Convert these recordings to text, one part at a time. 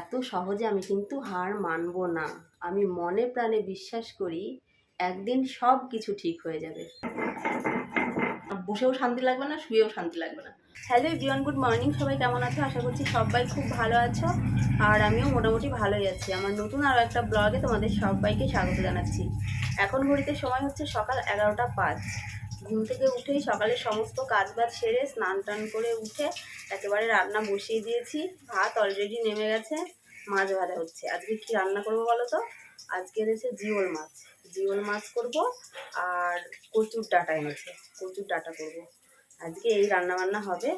এত সহজে আমি কিন্তু হার মানব না। আমি মনে প্রাণে বিশ্বাস করি, একদিন সব কিছু ঠিক হয়ে যাবে। বসেও শান্তি লাগবে না, শুয়েও শান্তি লাগবে না। Hello Zion good morning. সবাই কেমন আছো? আশা করছি সবাই খুব ভালো আছো। আর আমিও মোটামুটি ভালোই আছি। আমার নতুন আরও একটা ব্লগে তোমাদের সবাইকে স্বাগত জানাচ্ছি। এখন ঘড়িতে সময় হচ্ছে সকাল এগারোটা পাঁচ। ঘুম থেকে উঠেই সকালে সমস্ত কাজ বাজ সেরে স্নান টান করে উঠে একেবারে রান্না বসিয়ে দিয়েছি। ভাত অলরেডি নেমে গেছে, মাছ ভাজা হচ্ছে। আজকে কি রান্না করব বলো তো? আজকে এনেছে জিওল মাছ। জিওল মাছ করব আর কচুর ডাটা এনেছে। কচুর ডাটা করব। আজকে এই রান্না বান্না হবে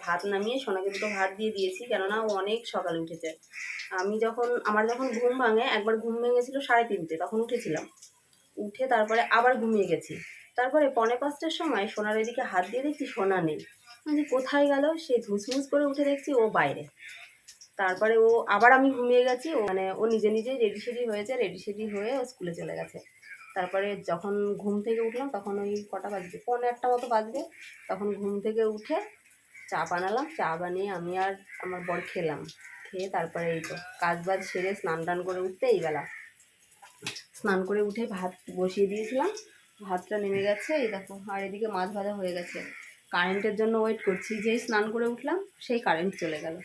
ভাত নামিয়ে সোনাকে দুটো ভাত দিয়ে দিয়েছি, কেননা ও অনেক সকালে উঠেছে। আমি যখন, আমার যখন ঘুম ভাঙে, একবার ঘুম ভেঙেছিল সাড়ে তিনটে, তখন উঠেছিলাম। উঠে তারপরে আবার ঘুমিয়ে গেছি। তারপরে পনে পাঁচটার সময় সোনার এদিকে হাত দিয়ে দেখছি সোনা নেই। আমি কোথায় গেল? সে ধুসমুস করে উঠে দেখছি ও বাইরে। তারপরে ও আবার আমি ঘুমিয়ে গেছি মানে ও নিজে নিজেই রেডি সেডি হয়েছে রেডি সেডি হয়ে ও স্কুলে চলে গেছে। তারপরে যখন ঘুম থেকে উঠলাম, তখন ওই কটা বাজবে পনেরো একটা মতো বাজবে। তখন ঘুম থেকে উঠে চা বানালাম, চা বানিয়ে আমি আর আমার বর খেলাম। খেয়ে তারপরে এই তো কাজ বাজ সেরে স্নান টান করে উঠতে এইবেলা স্নান করে উঠে ভাত বসিয়ে দিয়েছিলাম। ভাতটা নেমে গেছে, এই দেখো, আর এদিকে মাছ ভাজা হয়ে গেছে। কারেন্টের জন্য ওয়েট করছি, যেই স্নান করে উঠলাম, সেই কারেন্ট চলে গেল।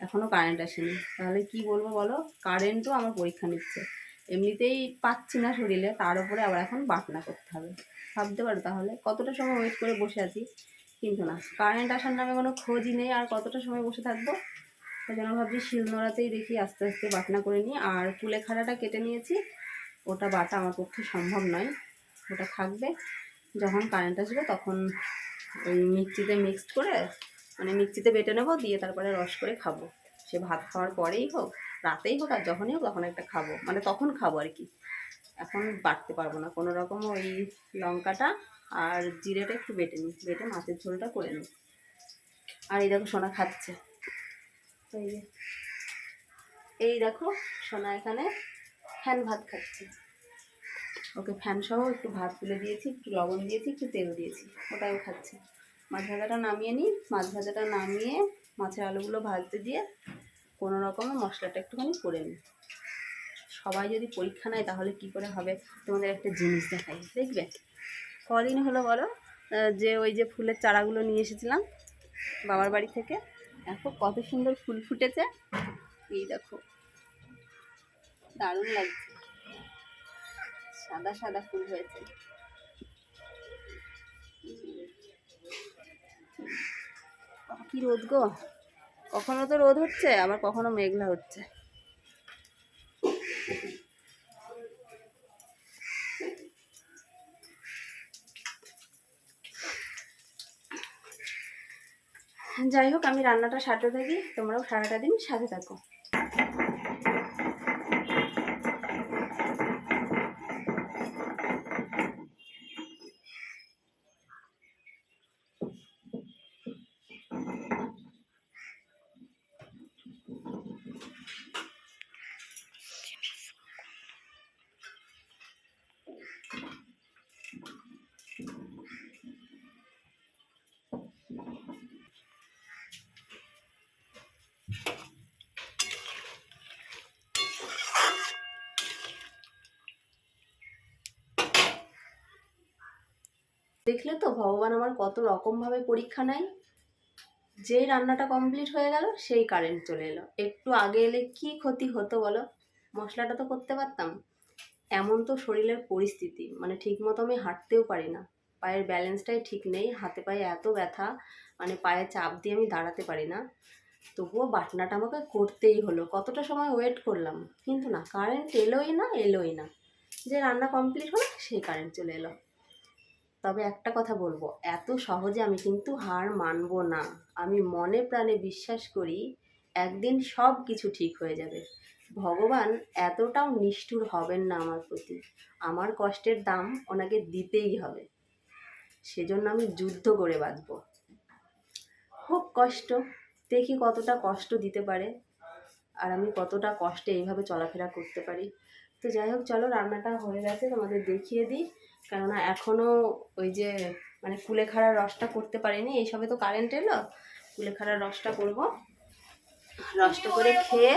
এখনও কারেন্ট আসেনি। তাহলে কি বলব বলো? কারেন্টও আমার পরীক্ষা নিচ্ছে। এমনিতেই পাচ্ছি না শরীরে, তার উপরে আবার এখন বাটনা করতে হবে। ভাবতে পারো তাহলে, কতটা সময় ওয়েট করে বসে আছি? কিন্তু না কারেন্ট আসার নামে কোনো খোঁজই নেই, আর কতটা সময় বসে থাকব? তাই জন্য ভাবছি শিলনোড়াতেই দেখি, আস্তে আস্তে বাটনা করে নিই। আর কুলেখাড়াটা কেটে নিয়েছি, ওটা বাটা আমার পক্ষে সম্ভব নয়। ওটা থাকবে। যখন কারেন্ট আসবে তখন ওই মিক্সিতে মিক্সড করে মানে মিক্সিতে বেটে নেব, দিয়ে তারপরে রস করে খাব। সে ভাত খাওয়ার পরেই হোক, রাতেই হোক আর যখনই হোক তখন একটা খাব। মানে তখন খাব আর কি। এখন বাটতে পারব না। কোনো রকম ওই লঙ্কাটা আর জিরেটা একটু বেটে নিই। বেটে মাছের ঝোলটা করে নিই। আর এই দেখো সোনা খাচ্ছে। এই দেখো সোনা এখানে ফ্যান ভাত খাচ্ছে। ওকে ফ্যান সহ একটু ভাত তুলে দিয়েছি, একটু লবণ দিয়েছি, একটু তেল দিয়েছি ওটাও খাচ্ছে। মাছ ভাজাটা নামিয়ে নিই, মাছ ভাজাটা নামিয়ে মাছের আলুগুলো ভাজতে দিয়ে কোনো রকমে মশলাটা একটুখানি করে নিই। সবাই যদি পরীক্ষা নেয় তাহলে কি করে হবে? তোমাদের একটা জিনিস দেখাই, দেখবে? কদিন হলো বলো যে ওই যে ফুলের চারাগুলো নিয়ে এসেছিলাম বাবার বাড়ি থেকে, দেখো কত সুন্দর ফুল ফুটেছে। এই দেখো, দারুণ লাগছে। সাদা সাদা ফুল হয়েছে। কি রোদ গো? কখনো তো রোদ হচ্ছে, আবার কখনো মেঘলা হচ্ছে। যাই হোক, আমি রান্নাটা সারতে থাকি, তোমরাও সারাটা দিন সাথে থাকো। দেখলে তো ভগবান আমার কত রকমভাবে পরীক্ষা নেয়। যেই রান্নাটা কমপ্লিট হয়ে গেল, সেই কারেন্ট চলে এলো। একটু আগে এলে কি ক্ষতি হতো বলো? মশলাটা তো করতে পারতাম। এমন তো শরীরের পরিস্থিতি মানে ঠিক মতো আমি হাঁটতেও পারি না। পায়ের ব্যালেন্সটাই ঠিক নেই, হাতে পায়ে এত ব্যথা মানে পায়ে চাপ দিয়ে আমি দাঁড়াতে পারি না। তবুও বাটনাটা আমাকে করতেই হলো। কতটা সময় ওয়েট করলাম? কিন্তু না কারেন্ট এলোই না এলোই না। যে রান্না কমপ্লিট হলো, সেই কারেন্ট চলে এলো। তবে একটা কথা বলব, এত সহজে আমি কিন্তু হার মানব না। আমি মনে প্রাণে বিশ্বাস করি, একদিন সব কিছু ঠিক হয়ে যাবে। ভগবান এতটাও নিষ্ঠুর হবেন না আমার প্রতি। আমার কষ্টের দাম ওনাকে দিতেই হবে। সেজন্য আমি যুদ্ধ করে বাঁচব। হোক কষ্ট। দেখি কতটা কষ্ট দিতে পারে? আর আমি কতটা কষ্টে এইভাবে চলাফেরা করতে পারি? তো যাই হোক, চলো রান্নাটা হয়ে গেছে, তোমাদের দেখিয়ে দিই। কেননা এখনও ওই যে মানে কুলেখাড়ার রসটা করতে পারিনি এইসবে তো কারেন্ট এলো, কুলেখাড়ার রসটা করব। রসটা করে খেয়ে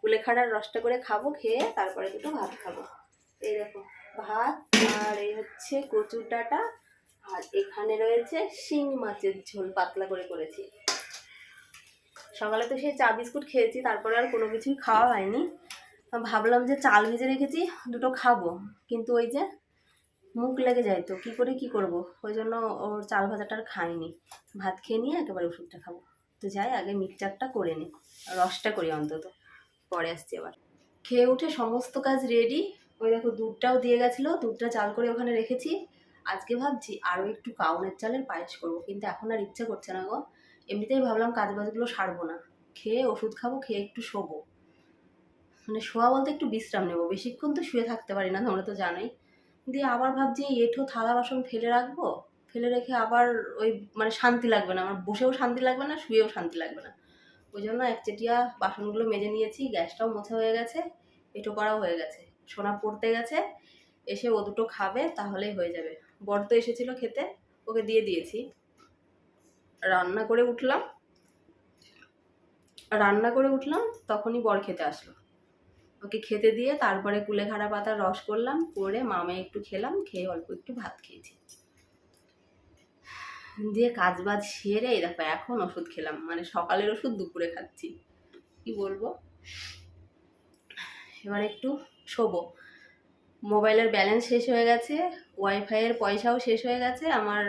কুলেখাড়ার রসটা করে খাব, খেয়ে তারপরে দুটো ভাত খাব। এই দেখো, ভাত আর এই হচ্ছে কচুর ডাটা, আর এখানে রয়েছে শিং মাছের ঝোল, পাতলা করে করেছি। সকালে তো সেই চা বিস্কুট খেয়েছি, তারপরে আর কোনো কিছুই খাওয়া হয়নি। ভাবলাম যে চাল ভেজে রেখেছি, দুটো খাব। কিন্তু ওই যে মুখ লেগে যায় তো, কী করে কি করব? ওই জন্য ওর চাল ভাজাটা আর খাইনি। ভাত খেয়ে নিয়ে একেবারে ওষুধটা খাব। তো যাই, আগে মিক্সচারটা করে নিই রসটা করি অন্তত। পরে আসছি আবার। খেয়ে উঠে সমস্ত কাজ রেডি। ওই দেখো, দুধটাও দিয়ে গেছিল। দুধটা চাল করে ওখানে রেখেছি। আজকে ভাবছি আরও একটু কাউনের চালের পায়েস করব। কিন্তু এখন আর ইচ্ছা করছে না গো। এমনিতেই ভাবলাম কাজ বাজগুলো সারবো না। খেয়ে ওষুধ খাব, খেয়ে একটু শোবো। মানে শোয়া বলতে একটু বিশ্রাম নেব। বেশিক্ষণ তো শুয়ে থাকতে পারি না, তোমরা তো জানোই। দিয়ে আবার ভাবছি এই এঁঠো থালা বাসন ফেলে রাখব, ফেলে রেখে আবার ওই মানে শান্তি লাগবে না, আমার বসেও শান্তি লাগবে না, শুয়েও শান্তি লাগবে না। ওই জন্য একচেটিয়া বাসনগুলো মেজে নিয়েছি, গ্যাসটাও মোছা হয়ে গেছে এটো করাও হয়ে গেছে, সোনা পড়তে গেছে, এসে ও দুটো খাবে, তাহলেই হয়ে যাবে। বর তো এসেছিল খেতে, ওকে দিয়ে দিয়েছি। রান্না করে উঠলাম, রান্না করে উঠলাম, তখনই বর খেতে আসলো। ওকে খেতে দিয়ে তারপরে কুলেখাড়া পাতার রস করলাম, করে মামে একটু খেলাম, খেয়ে অল্প একটু ভাত খেয়েছি। দিয়ে কাজ বাজ সেরে দেখো এখন ওষুধ খেলাম মানে সকালের ওষুধ দুপুরে খাচ্ছি। কি বলব? এবার একটু শোবো। মোবাইলের ব্যালেন্স শেষ হয়ে গেছে ওয়াইফাইয়ের পয়সাও শেষ হয়ে গেছে, আমার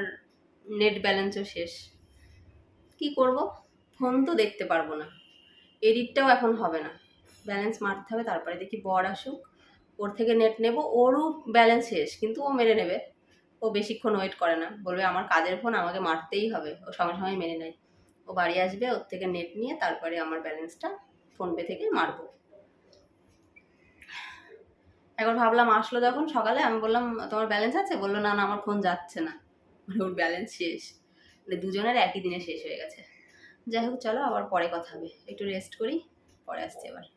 নেট ব্যালেন্সও শেষ। কি করব? ফোন তো দেখতে পারব না। এডিটটাও এখন হবে না। ব্যালেন্স মারতে হবে, তারপরে দেখি বর আসুক। ওর থেকে নেট নেব, ওরও ব্যালেন্স শেষ, কিন্তু ও মেরে নেবে। ও বেশিক্ষণ ওয়েট করে না, বলবে আমার কাজের ফোন আমাকে মারতেই হবে, ও সঙ্গে সঙ্গে মেনে নেয়। ও বাড়ি আসবে, ওর থেকে নেট নিয়ে তারপরে আমার ব্যালেন্সটা ফোনপে থেকে মারবো। একবার ভাবলাম, আসলো যখন সকালে, আমি বললাম, তোমার ব্যালেন্স আছে? বলল, না না, আমার ফোন যাচ্ছে না। মানে ওর ব্যালেন্স শেষ। মানে দুজনের একই দিনে শেষ হয়ে গেছে। যাই হোক, চলো আবার পরে কথা হবে। একটু রেস্ট করি, পরে আসছি আবার।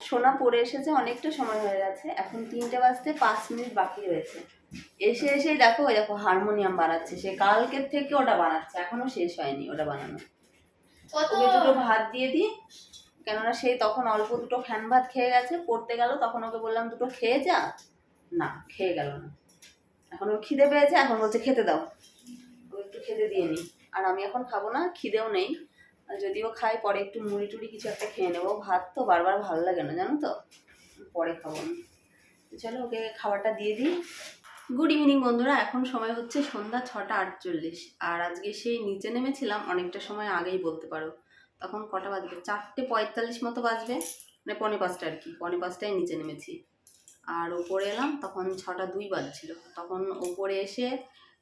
সোনা পড়ে এসেছে অনেকটা সময় হয়ে গেছে। এখন তিনটে বাজতে পাঁচ মিনিট বাকি রয়েছে। এসে এসেই দেখো ওই দেখো হারমোনিয়াম বানাচ্ছে। সে কালকের থেকে ওটা বানাচ্ছে এখনও শেষ হয়নি ওটা বানানো। ওকে দুটো ভাত দিয়ে দিই। কেননা সেই তখন অল্প দুটো ফ্যান ভাত খেয়ে গেছে পড়তে গেল তখন ওকে বললাম দুটো খেয়ে যা? না খেয়ে গেল না। এখন ও খিদে পেয়েছে এখন বলছে খেতে দাও। ও একটু খেতে দিয়ে নি। আর আমি এখন খাব না খিদেও নেই। যদিও খাই, পরে একটু মুড়ি টুড়ি কিছু একটা খেয়ে নেব। ভাত তো বারবার ভালো লাগে না, জানো তো? পরে খাব আমি। চলো, ওকে খাবারটা দিয়ে দিই। গুড ইভিনিং বন্ধুরা। এখন সময় হচ্ছে সন্ধ্যা ছটা আটচল্লিশ। আর আজকে সেই নিচে নেমেছিলাম, অনেকটা সময় আগেই বলতে পারো। তখন কটা বাজবে? চারটে পঁয়তাল্লিশ মতো বাজবে। মানে পনে পাঁচটা আর কি, পনে পাঁচটায় নিচে নেমেছি। আর ওপরে এলাম, তখন ছটা দুই বাজছিল। তখন ওপরে এসে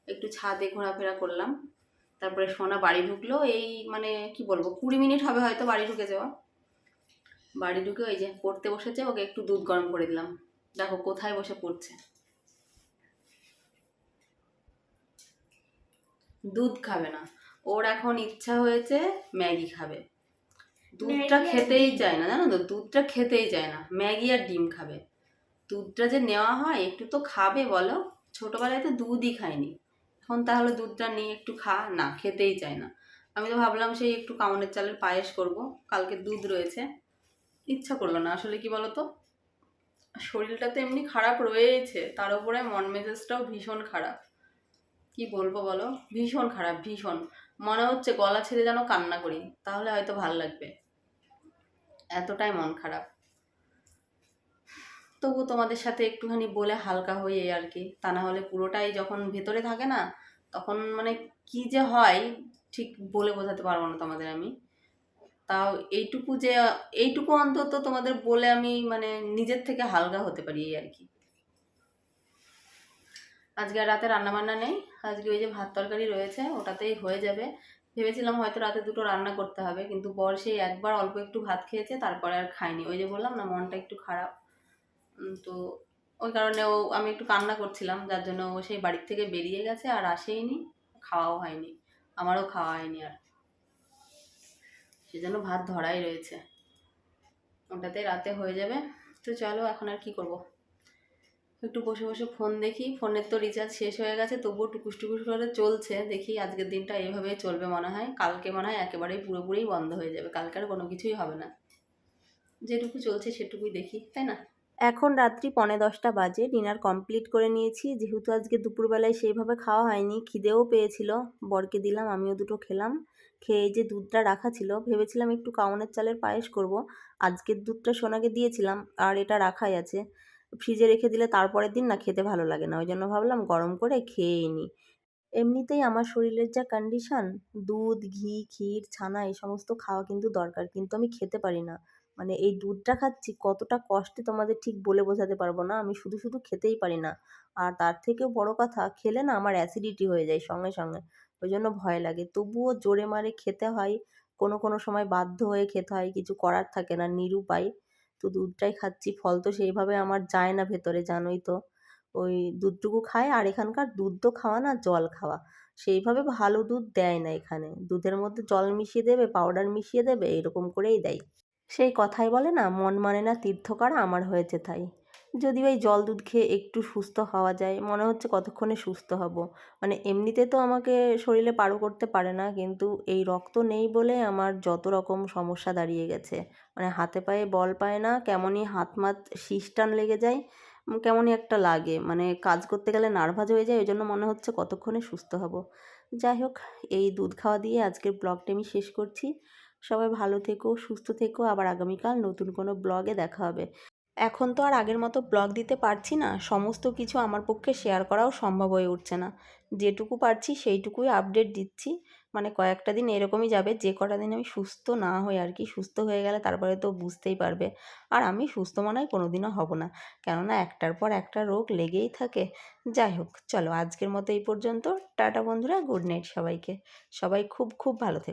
একটু ছাদে ঘোরাফেরা করলাম। তারপরে সোনা বাড়ি ঢুকলো এই মানে কি বলব কুড়ি মিনিট হবে হয়তো বাড়ি ঢুকে যাওয়া। বাড়ি ঢুকে ওই যে পড়তে বসেছে ওকে একটু দুধ গরম করে দিলাম। দেখো কোথায় বসে পড়ছে। দুধ খাবে না। ওর এখন ইচ্ছা হয়েছে ম্যাগি খাবে। দুধটা খেতেই। চায় না জানো তো? দুধটা খেতেই চায় না। ম্যাগি আর ডিম খাবে। দুধটা যে নেওয়া হয় একটু তো খাবে বলো। ছোটোবেলায় তো দুধই খায়নি এখন তাহলে দুধটা নিয়ে একটু খা, না, খেতেই চায় না। আমি তো ভাবলাম সেই একটু কাউনের চালের পায়েস করব, কালকে দুধ রয়েছে। ইচ্ছা করল না, আসলে কি বলো তো শরীরটা তো এমনি খারাপ রয়েছে তার উপরে মন মেজাজটাও ভীষণ খারাপ। কি বলব বলো? ভীষণ খারাপ, ভীষণ। মনে হচ্ছে গলা ছেড়ে যেন কান্না করি, তাহলে হয়তো ভালো লাগবে। এতটাই মন খারাপ। তবু তোমাদের সাথে একটুখানি বলে হালকা হই এই আর কি তা না হলে পুরোটাই যখন ভেতরে থাকে না, তখন মানে কি যে হয় ঠিক বলে বোঝাতে পারব না তোমাদের আমি। তাও এইটুকু যে, এইটুকু অন্তত তোমাদের বলে আমি মানে নিজের থেকে হালকা হতে পারি এই আর কি আজকে আর রাতে রান্না বান্না নেই, আজকে ওই যে ভাত তরকারি রয়েছে, ওটাতেই হয়ে যাবে। ভেবেছিলাম হয়তো রাতে দুটো রান্না করতে হবে, কিন্তু বর সেই একবার অল্প একটু ভাত খেয়েছে, তারপরে আর খায়নি। ওই যে বললাম না, মনটা একটু খারাপ। তো ওই কারণে ও, আমি একটু কান্না করছিলাম, যার জন্য ও সেই বাড়ির থেকে বেরিয়ে গেছে আর আসেইনি, খাওয়াও হয়নি, আমারও খাওয়া হয়নি আর। সেজন্য ভাত ধরাই রয়েছে। ওটাতে রাতে হয়ে যাবে। তো চলো, এখন আর কি করব? একটু বসে বসে ফোন দেখি, ফোনের তো রিচার্জ শেষ হয়ে গেছে, তবুও টুকুস টুকুস করে চলছে, দেখি আজকের দিনটা এইভাবেই চলবে মনে হয়। কালকে মনে হয় একেবারেই পুরোপুরি বন্ধ হয়ে যাবে, কালকে আর কোনো কিছুই হবে না। যেটুকু চলছে সেটুকুই দেখি, তাই না? এখন রাত্রি পনে দশটা বাজে, ডিনার কমপ্লিট করে নিয়েছি। যেহেতু আজকে দুপুরবেলায় সেইভাবে খাওয়া হয়নি, খিদেও পেয়েছিল, বরকে দিলাম, আমিও দুটো খেলাম। খেয়ে যে দুধটা রাখা ছিল, ভেবেছিলাম একটু কাউনের চালের পায়েস করব। আজকের দুধটা সোনাকে দিয়েছিলাম, আর এটা রাখাই আছে। ফ্রিজে রেখে দিলে তারপরের দিন না খেতে ভালো লাগে না ওই জন্য ভাবলাম গরম করে খেয়েই নিই এমনিতেই আমার শরীরের যা কন্ডিশন দুধ, ঘি, ক্ষীর, ছানা, এই সমস্ত খাওয়া কিন্তু দরকার, কিন্তু আমি খেতে পারি না। মানে এই দুধটা খাচ্ছি কতটা কষ্টে তোমাদের ঠিক বলে বোঝাতে পারব না। আমি শুধু শুধু খেতেই পারি না। আর তার থেকেও বড় কথা, খেলে না আমার অ্যাসিডিটি হয়ে যায় সঙ্গে সঙ্গে। ওই জন্য ভয় লাগে। তবুও জোরে মারে খেতে হয়। কোনো কোনো সময় বাধ্য হয়ে খেতে হয়। কিছু করার থাকে না, নিরুপায়। তো দুধটাই খাচ্ছি। ফল তো সেইভাবে আমার যায় না ভেতরে, জানোই তো। ওই দুধটুকু খায় আর এখানকার দুধ তো খাওয়া না, জল খাওয়া। সেইভাবে ভালো দুধ দেয় না এখানে। দুধের মধ্যে জল মিশিয়ে দেবে পাউডার মিশিয়ে দেবে, এরকম করেই দেয়। সেই কথাই বলে না, মন মানে না তীর্থ করা আমার হয়েছে তাই। যদি ওই জল দুধ খেয়ে একটু সুস্থ হওয়া যায়, মনে হচ্ছে কতক্ষণে সুস্থ হব। মানে এমনিতে তো আমাকে শরীরে পারো করতে পারে না, কিন্তু এই রক্ত নেই বলে আমার যত রকম সমস্যা দাঁড়িয়ে গেছে। মানে হাতে পায়ে বল পায় না, কেমনই হাত মাত শিষ্টান লেগে যায় কেমনই একটা লাগে। মানে কাজ করতে গেলে নার্ভাস হয়ে যায় ওই জন্য মনে হচ্ছে কতক্ষণে সুস্থ হব। যাই হোক, এই দুধ খাওয়া দিয়ে আজকের ব্লগটা আমি শেষ করছি। সবাই ভালো থেকো, সুস্থ থেকো। আবার আগামীকাল নতুন কোনো ব্লগে দেখা হবে। এখন তো আর আগের মতো ব্লগ দিতে পারছি না। সমস্ত কিছু আমার পক্ষে শেয়ার করাও সম্ভব হয়ে উঠছে না। যেটুকু পারছি সেইটুকুই আপডেট দিচ্ছি। মানে কয়েকটা দিন এরকমই যাবে, যে কটা দিন আমি সুস্থ না হই আর কি, সুস্থ হয়ে গেলে তারপরে তো বুঝতেই পারবে। আর আমি সুস্থ মনে হয় কোনো দিনও হব না। কেননা একটার পর একটা রোগ লেগেই থাকে। যাই হোক, চলো আজকের মতো এই পর্যন্ত। টাটা বন্ধুরা, গুড নাইট সবাইকে। সবাই খুব খুব ভালো থেকো।